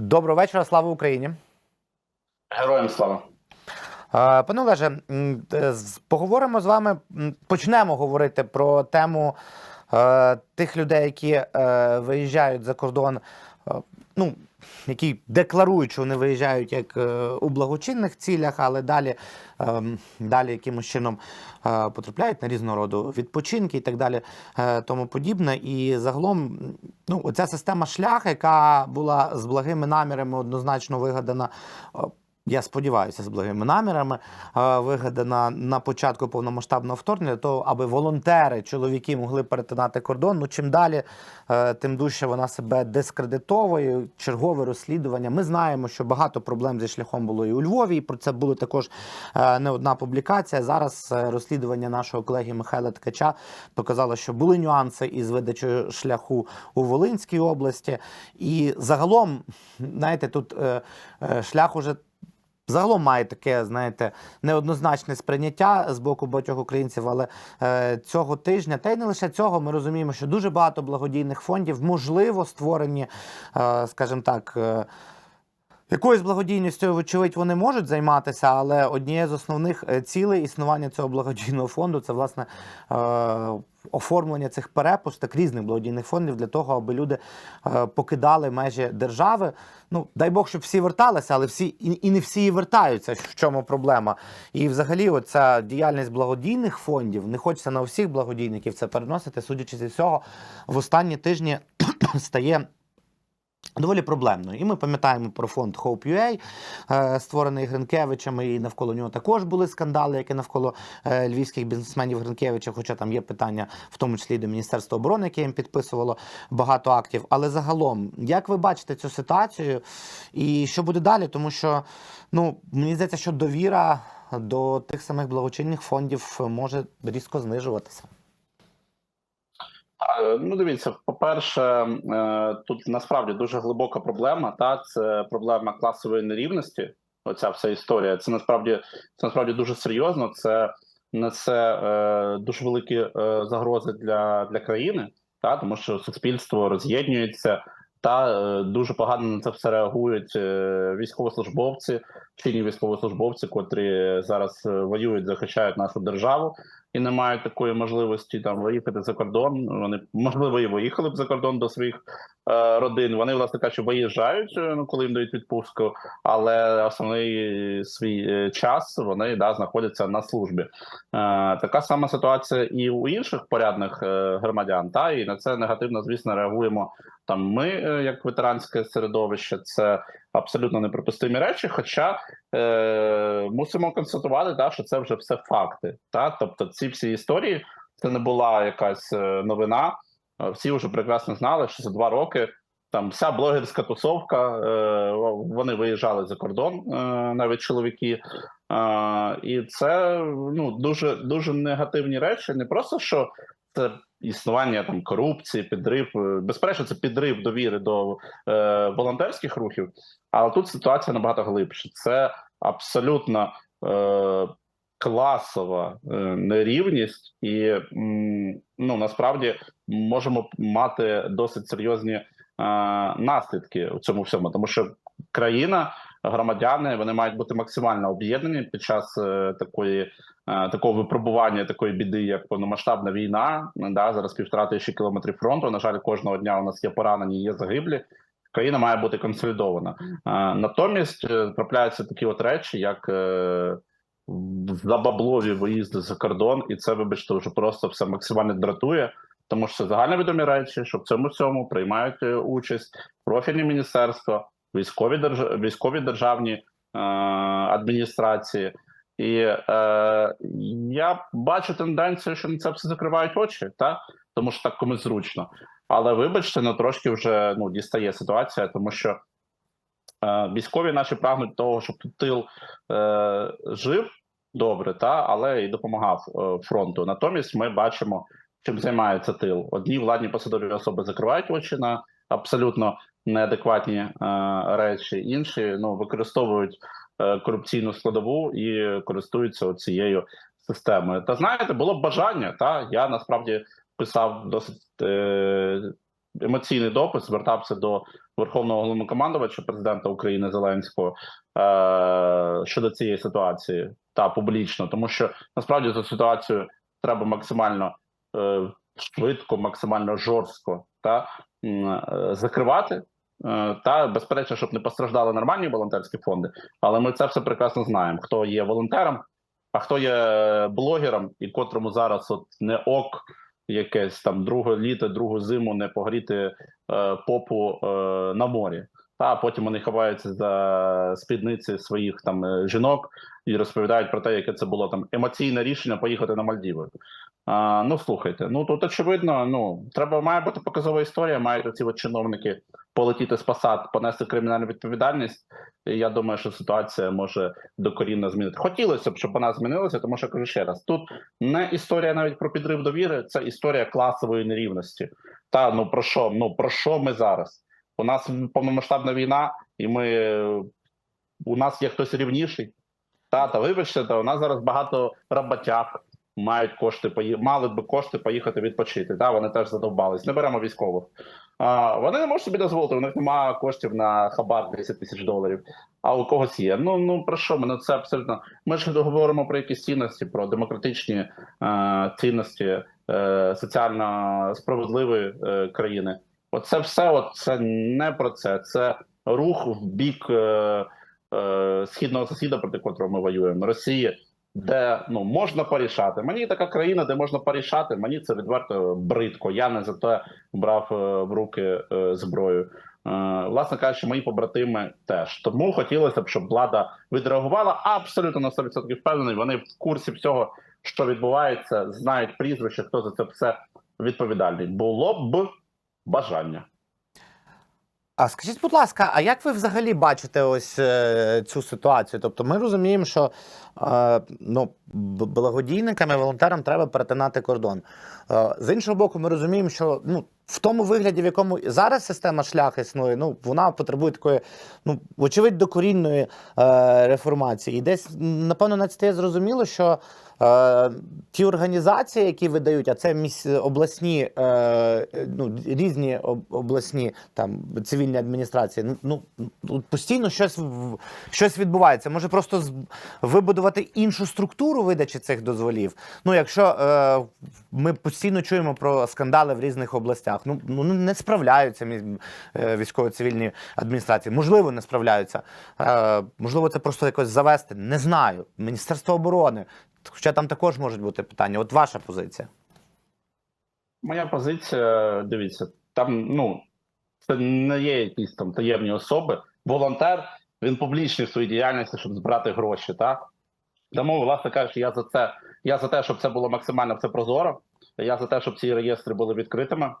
Доброго вечора, слава Україні. Героям слава. Пане Олеже, е, поговоримо з вами. Почнемо говорити про тему е, тих людей, які е, виїжджають за кордон. Ну, які декларують, що вони виїжджають як е, у благочинних цілях, але далі, ем, далі якимось чином е, потрапляють на різного роду відпочинки і так далі, е, тому подібне. І загалом, ну, оця система шлях, яка була з благими намірами однозначно вигадана. Я сподіваюся, з благими намірами е, вигадана на початку повномасштабного вторгнення, того, аби волонтери, чоловіки могли перетинати кордон. Ну чим далі, е, тим дужче вона себе дискредитовує. Чергове розслідування. Ми знаємо, що багато проблем зі шляхом було і у Львові. І про це було також е, не одна публікація. Зараз розслідування нашого колеги Михайла Ткача показало, що були нюанси із видачею шляху у Волинській області. І загалом, знаєте, тут шлях уже. Загалом має таке, знаєте, неоднозначне сприйняття з боку багатьох українців, але е, цього тижня, та й не лише цього, ми розуміємо, що дуже багато благодійних фондів, можливо, створені, е, скажімо так. Е, Якоюсь благодійністю, вочевидь, вони можуть займатися, але однією з основних е, цілей існування цього благодійного фонду це власне е, оформлення цих перепусток різних благодійних фондів для того, аби люди е, покидали межі держави. Ну дай Бог, щоб всі верталися, але всі і, і не всі вертаються. В чому проблема? І взагалі, оця діяльність благодійних фондів не хочеться на всіх благодійників це переносити, судячи зі всього, в останні тижні стає. Доволі проблемною. І ми пам'ятаємо про фонд Hope.ua, е, створений Гринкевичами, і навколо нього також були скандали, які навколо е, львівських бізнесменів Гринкевича, хоча там є питання, в тому числі до Міністерства оборони, яке їм підписувало багато актів. Але загалом, як ви бачите цю ситуацію, і що буде далі? Тому що ну, мені здається, що довіра до тих самих благочинних фондів може різко знижуватися. Ну, дивіться, по-перше, е, тут насправді дуже глибока проблема. Та це проблема класової нерівності. Оця вся історія. Це насправді це насправді дуже серйозно. Це несе е, дуже великі е, загрози для, для країни, та тому що суспільство роз'єднується. Та дуже погано на це все реагують військовослужбовці, чинні військовослужбовці, котрі зараз воюють, захищають нашу державу і не мають такої можливості там виїхати за кордон. Вони можливо і виїхали б за кордон до своїх родин. Вони власне кажучи, виїжджають, е, ну коли їм дають відпустку, але основний свій е, час вони да знаходяться на службі. Е, така сама ситуація і у інших порядних е, громадян. Та і на це негативно, звісно, реагуємо. Там ми, е, як ветеранське середовище, це абсолютно неприпустимі речі. Хоча е, мусимо констатувати, та, що це вже все факти. Та? Тобто, ці всі історії це не була якась е, новина. Всі вже прекрасно знали, що за два роки там вся блогерська тусовка, е, вони виїжджали за кордон, е, навіть чоловіки. І це ну дуже дуже негативні речі. Не просто що це існування там корупції, підрив. е, Безперечно, це підрив довіри до волонтерських рухів, але тут ситуація набагато глибше. Це абсолютно класова е, нерівність, і ну насправді можемо мати досить серйозні е, наслідки у цьому всьому, тому що країна. Громадяни вони мають бути максимально об'єднані під час е, такої такого випробування, такої біди, як повномасштабна війна. Да, зараз півтора тисячі кілометрів фронту. На жаль, кожного дня у нас є поранені, є загиблі. Країна має бути консолідована. Натомість трапляються такі от речі, як забаблові виїзди за кордон, і це, вибачте, вже просто все максимально дратує. Тому що це загальновідомі речі, що в цьому всьому приймають е, участь профільні міністерства, військові держ... військові державні е... адміністрації. І е... я бачу тенденцію, що на це все закривають очі, та тому що так комусь зручно. Але вибачте, ну трошки вже ну дістає ситуація, тому що е... військові наші прагнуть того, щоб тут тил е... жив добре, та але і допомагав е... фронту. Натомість ми бачимо чим займається тил. Одні владні посадові особи закривають очі на абсолютно неадекватні е, речі, інші ну використовують е, корупційну складову і користуються цією системою. Та знаєте, було б бажання. Та я насправді писав досить емоційний допис, звертався до Верховного головнокомандувача президента України Зеленського е- щодо цієї ситуації та публічно, тому що насправді цю ситуацію треба максимально е- швидко, максимально жорстко та е, закривати. Е, Та безперечно, щоб не постраждали нормальні волонтерські фонди, але ми це все прекрасно знаємо. Хто є волонтером, а хто є блогером, і котрому зараз от не ок якесь там друге літо, другу зиму не погріти е, попу е, на морі. А потім вони ховаються за спідниці своїх там е, жінок і розповідають про те, яке це було там емоційне рішення поїхати на Мальдіви. А, ну слухайте, ну тут очевидно, ну треба має бути показова історія. Мають ці от чиновники полетіти з посад, понести кримінальну відповідальність. І я думаю, що ситуація може докорінно змінити. Хотілося б, щоб вона змінилася, тому що кажу ще раз: тут не історія навіть про підрив довіри, це історія класової нерівності. Та ну про що? Ну про що ми зараз? У нас повномасштабна війна, і ми у нас є хтось рівніший. Та та вибачте, та у нас зараз багато роботяг мають кошти мали б кошти поїхати відпочити. Та вони теж задовбались. Не беремо військових. А, вони не можуть собі дозволити. У них немає коштів на хабар 10 тисяч доларів. А у когось є. Ну ну про що ми? Ну це абсолютно. Ми ж говоримо про якісь цінності, про демократичні е, цінності е, соціально справедливої е, країни. Оце все, от це не про це. Це рух в бік е, е, східного сусіда, проти котрого ми воюємо, Росії, де ну можна порішати. Мені така країна, де можна порішати. Мені це відверто бридко. Я не за те брав е, в руки е, зброю. Е, власне кажучи, мої побратими теж тому хотілося б, щоб влада відреагувала абсолютно на 100% впевнений. Вони в курсі всього, що відбувається, знають прізвище, хто за це все відповідальний. Було б бажання. А скажіть, будь ласка, а як ви взагалі бачите ось е, цю ситуацію? Тобто, ми розуміємо, що е, ну, благодійникам і волонтерам треба перетинати кордон. Е, з іншого боку, ми розуміємо, що ну, в тому вигляді, в якому зараз система шлях існує, ну вона потребує такої, ну вочевидь, докорінної е, реформації. І десь, напевно, навіть стає зрозуміло, що ті організації, які видають, а це міс... обласні, е, ну, різні обласні там цивільні адміністрації, ну, ну ну, постійно щось щось відбувається. Може просто з- вибудувати іншу структуру видачі цих дозволів. Ну, якщо е, ми постійно чуємо про скандали в різних областях, ну, ну не справляються е, військово-цивільні адміністрації. Можливо, не справляються. Е, можливо, це просто якось завести. Не знаю. Міністерство оборони. Хоча там також можуть бути питання. От ваша позиція. Моя позиція, дивіться, там ну це не є якісь там таємні особи. Волонтер він публічний в своїй діяльності, щоб збирати гроші. Так тому, власне кажучи, я за це. Я за те, щоб це було максимально все прозоро. Я за те, щоб ці реєстри були відкритими.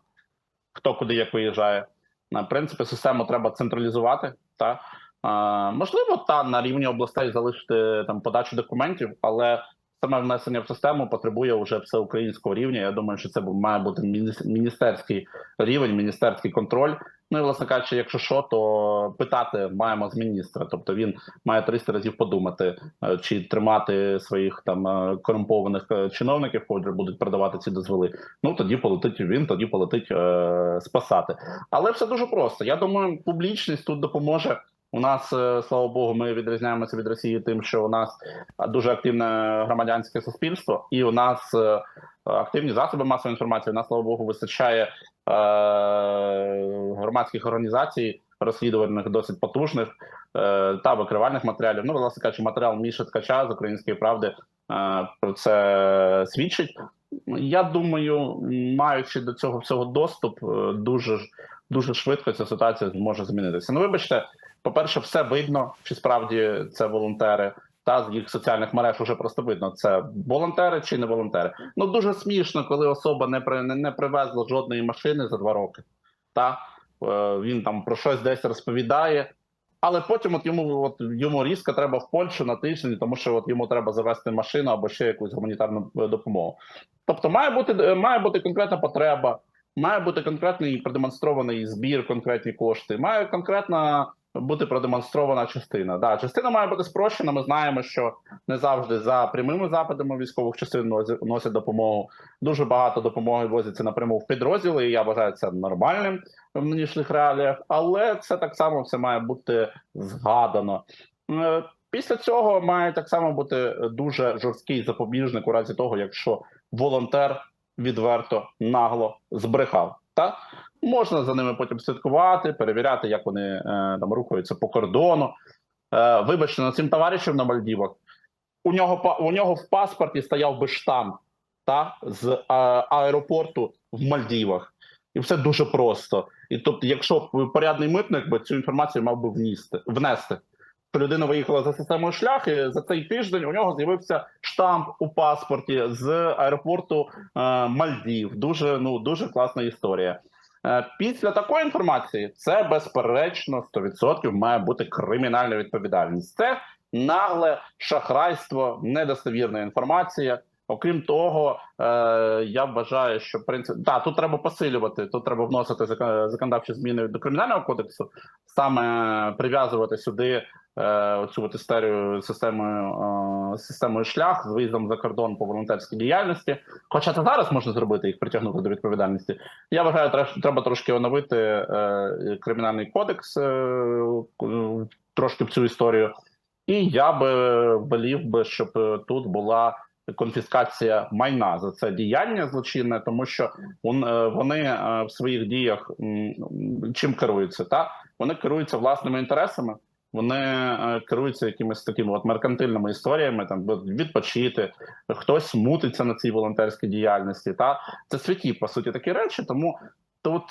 Хто куди як виїжджає. На принципі, систему треба централізувати. Та а, можливо, та на рівні областей залишити там подачу документів, але саме внесення в систему потребує вже всеукраїнського рівня. Я думаю, що це має бути міністерський рівень, міністерський контроль. Ну і власне кажучи, якщо що, то питати маємо з міністра. Тобто він має 300 разів подумати, е, чи тримати своїх там е, корумпованих е, чиновників, котрі будуть продавати ці дозволи. Ну тоді полетить він, тоді полетить е, спасати. Але все дуже просто. Я думаю, публічність тут допоможе. У нас, е, слава Богу, ми відрізняємося від Росії тим, що у нас дуже активне громадянське суспільство, і у нас е, активні засоби масової інформації. У нас, слава Богу, вистачає е, громадських організацій, розслідувальних досить потужних та викривальних матеріалів. Ну, власне кажучи, матеріал Міші Ткача з української правди про це свідчить. Я думаю, маючи до цього всього доступ, дуже дуже швидко ця ситуація зможе змінитися. Ну, вибачте, по-перше, все видно, чи справді це волонтери. Та з їх соціальних мереж вже просто видно, це волонтери чи не волонтери. Ну дуже смішно, коли особа не при не привезла жодної машини за два роки. Та е, він там про щось десь розповідає, але потім от йому от йому різко треба в Польщу на тиждень, тому що от йому треба завести машину або ще якусь гуманітарну е, допомогу. Тобто, має бути е, має бути конкретна потреба, має бути конкретний продемонстрований збір, конкретні кошти, має конкретна бути продемонстрована частина. Да, частина має бути спрощена. Ми знаємо, що не завжди за прямими запитами військових частин носять- носять допомогу. Дуже багато допомоги возиться напряму в підрозділи. і Я вважаю це нормальним в нинішніх реаліях, але це так само все має бути згадано. Е, Після цього має так само бути дуже жорсткий запобіжник у разі того, якщо волонтер відверто нагло збрехав. Та можна за ними потім слідкувати, перевіряти, як вони е, там рухаються по кордону. Е, вибачте, на цим товаришем на Мальдівах у нього у нього в паспорті стояв би штамп та з е, аеропорту в Мальдівах, і все дуже просто. І тобто, якщо б порядний митник би цю інформацію мав би вністи внести. Людина виїхала за системою шлях, і за цей тиждень у нього з'явився штамп у паспорті з аеропорту Мальдів. Дуже ну дуже класна історія. Е, Після такої інформації це безперечно 100% має бути кримінальна відповідальність. Це нагле шахрайство, недостовірна інформація. Окрім того, е, я вважаю, що в принципі да, тут треба посилювати, тут треба вносити законодавчі зміни до кримінального кодексу, саме прив'язувати сюди е, цю от історію системою е, системою шлях з виїздом за кордон по волонтерській діяльності. Хоча це зараз можна зробити їх притягнути до відповідальності. Я вважаю, треш- треба трошки оновити кримінальний кодекс трошки в цю історію. І я би волів би, щоб тут була конфіскація майна за це діяння злочинне, тому що е, вони е, в своїх діях чим керуються? Та вони керуються власними інтересами. Вони е, керуються якимись такими от меркантильними історіями, там відпочити, хтось мутиться на цій волонтерській діяльності. Та це святі по суті такі речі, тому тут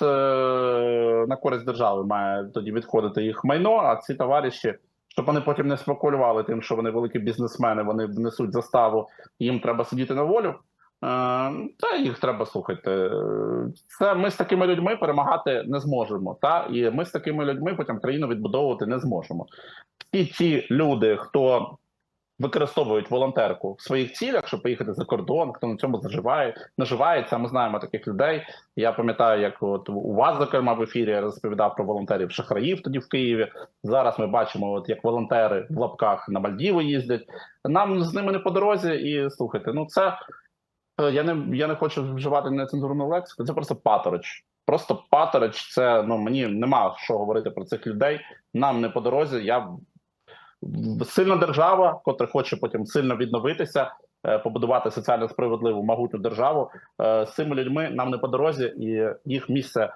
на користь держави має тоді відходити їх майно. А ці товариші, щоб вони потім не спекулювали тим, що вони великі бізнесмени, вони внесуть заставу, їм треба сидіти на волю. Е, Та їх треба слухати. Це ми з такими людьми перемагати не зможемо. Та і ми з такими людьми потім країну відбудовувати не зможемо. І ті люди, хто використовують волонтерку в своїх цілях, щоб поїхати за кордон, хто на цьому заживає, наживається. Ми знаємо таких людей. Я пам'ятаю, як от у вас, зокрема, в ефірі я розповідав про волонтерів шахраїв тоді в Києві. Зараз ми бачимо, от як волонтери в лапках на Мальдіви їздять. Нам з ними не по дорозі, і слухайте, ну це е, я не я не хочу вживати нецензурну лексику. Це просто паторич. Просто паторич. Це ну мені нема що говорити про цих людей. Нам не по дорозі. Я сильна держава, котра хоче потім сильно відновитися, е, побудувати соціально справедливу могутню державу. Е, З цими людьми нам не по дорозі, і їх місце е,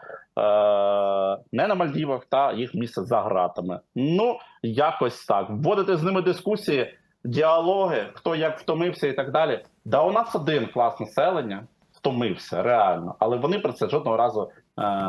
не на Мальдівах, та їх місце за ґратами. Ну якось так. Вводити з ними дискусії, діалоги, хто як втомився і так далі. Да, у нас один клас населення втомився реально, але вони про це жодного разу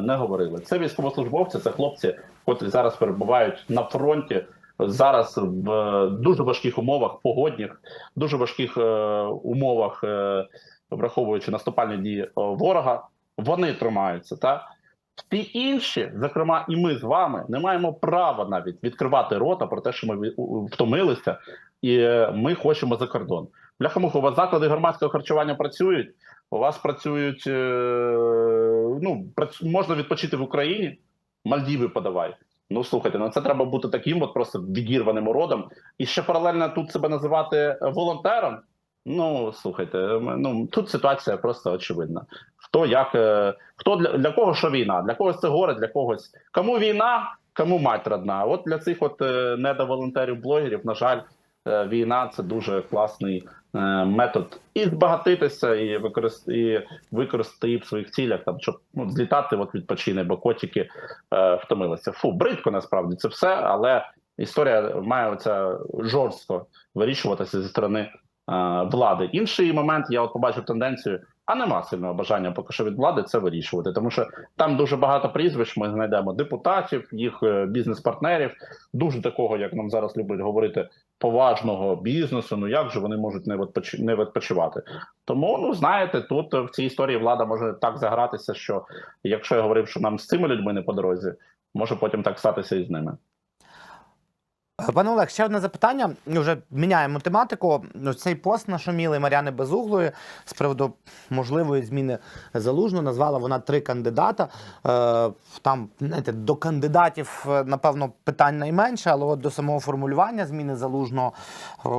не говорили. Це військовослужбовці, це хлопці, котрі зараз перебувають на фронті. Зараз в е, дуже важких умовах, погодних, дуже важких е, умовах, е, враховуючи наступальні дії ворога, вони тримаються. Та всі інші, зокрема, і ми з вами, не маємо права навіть відкривати рота про те, що ми втомилися, і ми хочемо за кордон. Вас заклади громадського харчування працюють. У вас працюють ну можна відпочити в Україні. Мальдіви подавай. Ну слухайте, ну це треба бути таким, от просто відірваним уродом, і ще паралельно тут себе називати волонтером. Ну слухайте, м- ну тут ситуація просто очевидна. Хто як е, хто для, для кого що війна? Для когось це горе, для когось кому війна, кому мать родна. От для цих от е, недоволонтерів, блогерів, на жаль, е, війна це дуже класний е, метод і збагатитися, і використати і використати її в своїх цілях, там щоб ну злітати, от відпочине, бо котики е, втомилися. Фу, бридко насправді це все, але історія має оця жорстко вирішуватися зі сторони е, влади. Інший момент, я от побачив тенденцію, а нема сильного бажання поки що від влади це вирішувати, тому що там дуже багато прізвищ. Ми знайдемо депутатів, їх е, бізнес-партнерів, дуже такого, як нам зараз люблять говорити, поважного бізнесу. Ну як же вони можуть не відпоч... не відпочивати? Тому ну знаєте, тут в цій історії влада може так загратися, що якщо я говорив, що нам з цими людьми не по дорозі, може потім так статися і з ними. Пане Олег, ще одне запитання. Вже міняємо тематику. Цей пост нашумілий Мар'яни Безуглої з приводу можливої зміни залужно. Назвала вона три кандидата. Е, Там, знаєте, до кандидатів, е, напевно, питань найменше, але от до самого формулювання зміни залужного е,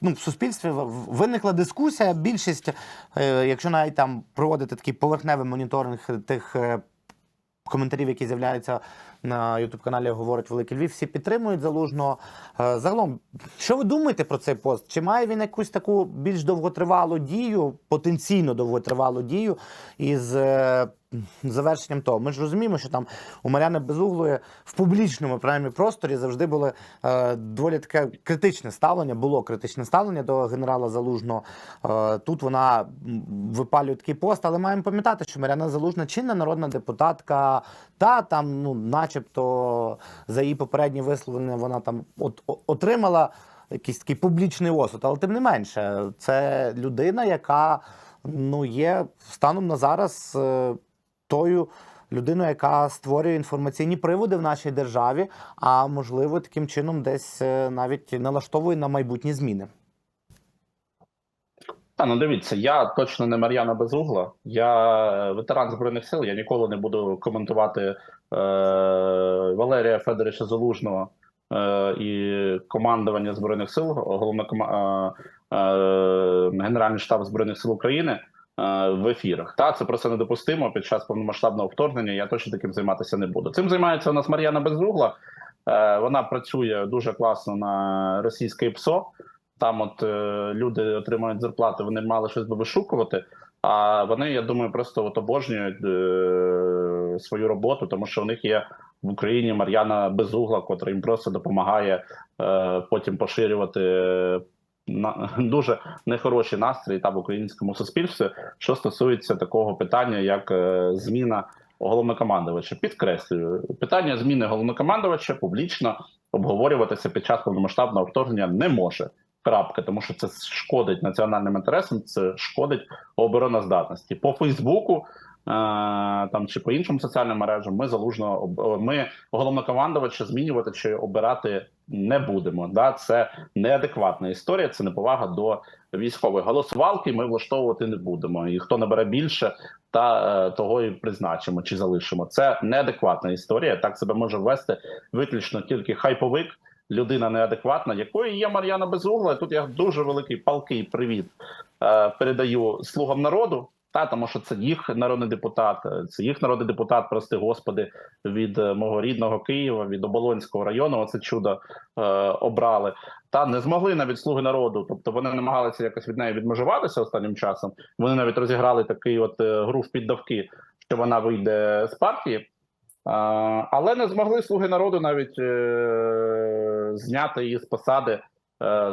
ну, в суспільстві виникла дискусія. Більшість, якщо навіть там проводити такий поверхневий моніторинг тих. коментарів, які з'являються на youtube каналі Говорить Великий Львів, всі підтримують залужного. Е, Загалом, що ви думаєте про цей пост? Чи має він якусь таку більш довготривалу дію, потенційно довготривалу дію із е, завершенням того? Ми ж розуміємо, що там у Мар'яни Безуглої в публічному принаймні, просторі завжди було е, доволі таке критичне ставлення, було критичне ставлення до генерала Залужного. Е, тут вона випалює такий пост, але маємо пам'ятати, що Мар'яна Залужна чинна народна депутатка, та там, ну, начебто, за її попередні висловлення вона там от, отримала якийсь такий публічний осуд. Але тим не менше, це людина, яка ну, є станом на зараз е, тою людиною, яка створює інформаційні приводи в нашій державі, а можливо, таким чином десь е, навіть налаштовує на майбутні зміни. Та ну дивіться, я точно не Мар'яна Безугла. Я е, ветеран збройних сил. Я ніколи не буду коментувати е, Валерія Федоровича Залужного е, і командування збройних сил, головне е, е, Генеральний штаб збройних сил України. Е, В ефірах та це просто недопустимо під час повномасштабного вторгнення. Я точно таким займатися не буду. Цим займається у нас Мар'яна Безугла. Е, Вона працює дуже класно на російське ПСО. Там от е, люди отримують зарплати, вони мали щось би вишукувати. А вони, я думаю, просто от обожнюють е, свою роботу, тому що у них є в Україні Мар'яна Безугла, котра їм просто допомагає е, потім поширювати дуже нехороші настрої та в українському суспільстві, що стосується такого питання, як е, зміна головнокомандувача. Підкреслюю, питання зміни головнокомандувача публічно обговорюватися під час повномасштабного вторгнення не може. Крапка, тому що це шкодить національним інтересам, це шкодить обороноздатності. По Фейсбуку там чи по іншим соціальним мережам ми залужно ми головнокомандувача змінювати чи обирати не будемо. Да, це неадекватна історія, це неповага до військової голосувалки. Ми влаштовувати не будемо. І хто набере більше, та е, того і призначимо чи залишимо. Це неадекватна історія. Так себе може ввести виключно тільки хайповик людина неадекватна, якою є Мар'яна Безугла. Тут я дуже великий палкий привіт е, передаю слугам народу. Та тому, що це їх народний депутат, е, це їх народний депутат, прости господи, від е, мого рідного Києва, від Оболонського району. Оце чудо е, обрали. Та не змогли навіть слуги народу. Тобто вони намагалися якось від неї відмежуватися останнім часом. Вони навіть розіграли такий от е, гру в піддавки, що вона вийде з партії. Але не змогли слуги народу навіть е, зняти її з посади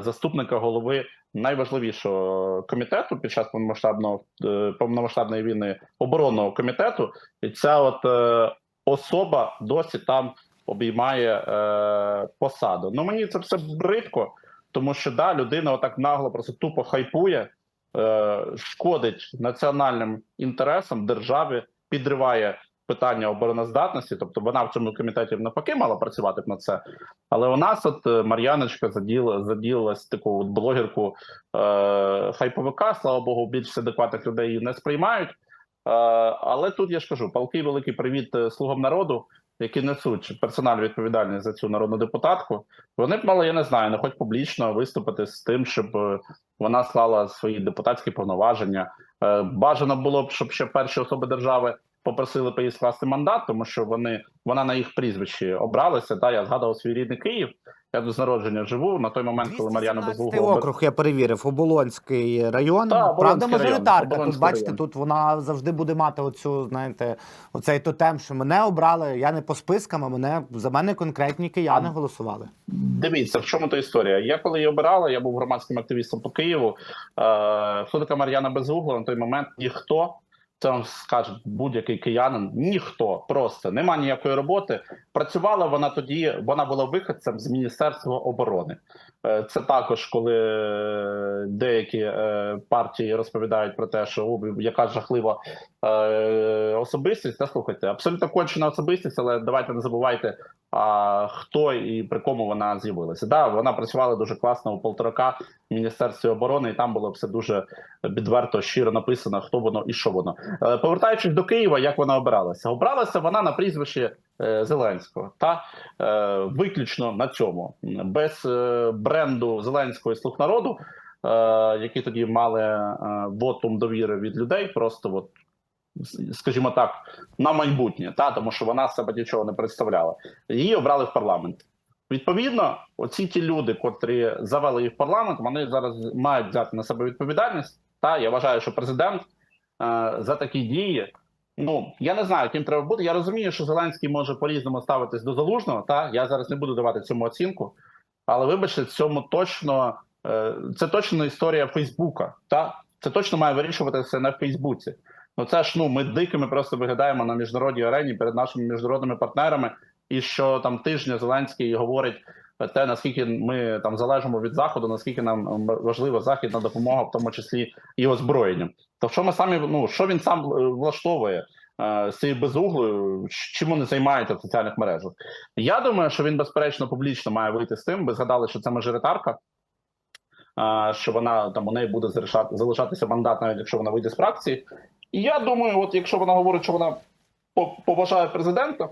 заступника голови найважливішого комітету під час повномасштабного е, повномасштабної війни оборонного комітету, і ця от е, особа досі там обіймає е, посаду. Ну мені це все бридко, тому що да, людина отак нагло просто тупо хайпує, е, шкодить національним інтересам державі, підриває питання обороноздатності, тобто вона в цьому комітеті навпаки мала працювати на це. Але у нас, от е, Мар'яночка, заділа заділилась таку от блогерку е, хайповика. Слава Богу, більш адекватних людей її не сприймають. Е, але тут я ж кажу, палкий великий привіт е, слугам народу, які несуть персональну відповідальність за цю народну депутатку. Вони б мали, я не знаю, не хоч публічно виступити з тим, щоб е, вона склала свої депутатські повноваження. Бажано було б, щоб ще перші особи держави попросили по скласти мандат, тому що вони вона на їх прізвищі обралися. Та я згадував свій рідний Київ. Я до народження живу на той момент, коли Мар'яна 217 округ я перевірив, Оболонський район. Та, Правда, мажоритарка. район, Тут бачите, район. тут вона завжди буде мати оцю, знаєте, оцей тотем, що мене обрали. Я не по спискам, а мене за мене конкретні кияни А. голосували. Дивіться, в чому то історія. Я коли її обирала, я був громадським активістом по Києву. Е, хто така Мар'яна Безугла на той момент ніхто. Вам скаже будь-який киянин. Ніхто просто нема ніякої роботи. Працювала вона тоді. Вона була виходцем з міністерства оборони. Е, Це також коли е, деякі е, партії розповідають про те, що яка жахлива особистість. Та слухайте, абсолютно кончена особистість, але давайте не забувайте а хто і при кому вона з'явилася. Да, вона працювала дуже класно у полторака в міністерстві оборони, і там було все дуже відверто, щиро написано, хто воно і що воно. Е, Повертаючись до Києва, як вона обиралася? Обралася вона на прізвище е, Зеленського, та е, виключно на цьому, без е, бренду Зеленського і слуг народу, які тоді мали вотум довіри від людей, просто от. Скажімо так, на майбутнє, та тому що вона себе нічого не представляла. Її обрали в парламент. Відповідно, оці ті люди, котрі завели їх в парламент, вони зараз мають взяти на себе відповідальність. Та я вважаю, що президент е, за такі дії. Ну я не знаю, ким треба бути. Я розумію, що Зеленський може по-різному ставитись до залужного. Та я зараз не буду давати цьому оцінку, але вибачте, цьому точно е, це точно історія Фейсбука. Та це точно має вирішуватися на Фейсбуці. Ну це ж ну ми дикими просто виглядаємо на міжнародній арені перед нашими міжнародними партнерами. І що там тижня Зеленський говорить те, наскільки ми там залежимо від заходу, наскільки нам важлива західна допомога, в тому числі і озброєнням. То що ми самі ну що він сам е, влаштовує е, з цією безуглою, чим вони займаються в соціальних мережах? Я думаю, що він безперечно публічно має вийти з тим. Ви згадали, що це мажоритарка. е, Що вона там у неї буде залишатися мандат, навіть якщо вона вийде з фракції. І я думаю, от якщо вона говорить, що вона по- поважає президента,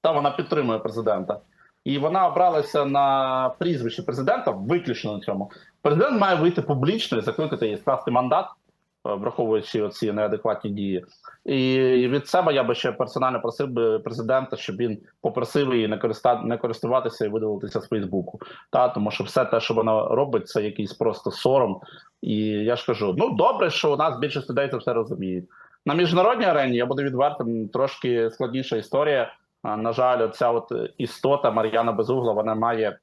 та вона підтримує президента, і вона обралася на прізвище президента виключно на цьому. Президент має вийти публічно і закликати її скласти мандат, враховуючи оці неадекватні дії. І від себе я би ще персонально просив би президента, щоб він попросив її не користа... не користуватися і видалитися з Фейсбуку. Та тому що все те, що вона робить, це якийсь просто сором. І я ж кажу: ну добре, що у нас більшість людей це все розуміють. На міжнародній арені я буду відвертим, трошки складніша історія. На жаль, ця от істота Мар'яна Безугла вона має е,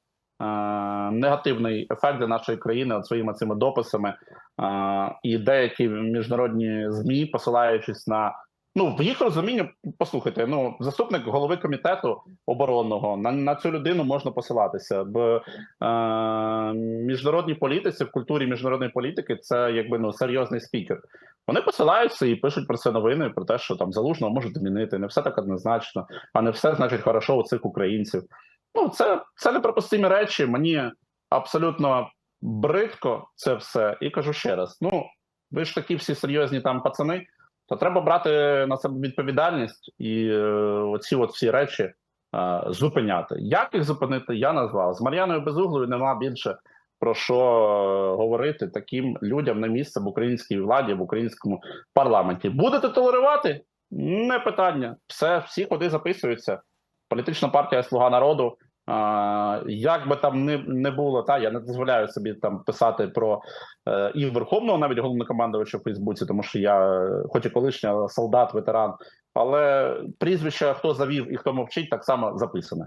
негативний ефект для нашої країни от своїми цими дописами. Е, і деякі міжнародні змі, посилаючись на ну в їх розумінні, послухайте, ну заступник голови комітету оборонного на, на цю людину можна посилатися в е, міжнародній політиці, в культурі міжнародної політики. Це якби ну серйозний спікер. Вони посилаються і пишуть про це новини, про те, що там залужного можуть змінити. Не все так однозначно, а не все значить хорошо у цих українців. Ну це, це неприпустимі речі. Мені абсолютно бридко це все. І кажу ще раз: ну ви ж такі всі серйозні там пацани, то треба брати на себе відповідальність і е, оці от всі речі е, зупиняти. Як їх зупинити? Я назвав з Мар'яною Безуглою. Нема більше про що е, говорити таким людям на місце в українській владі, в українському парламенті. Будете толерувати? Не питання. Все, всі ходи записуються. Політична партія Слуга народу. Як би там не, не було, та я не дозволяю собі там писати про е, і верховного навіть головнокомандувача в Фейсбуці, тому що я, хоч і колишня солдат, ветеран, але прізвище хто завів і хто мовчить, так само записане.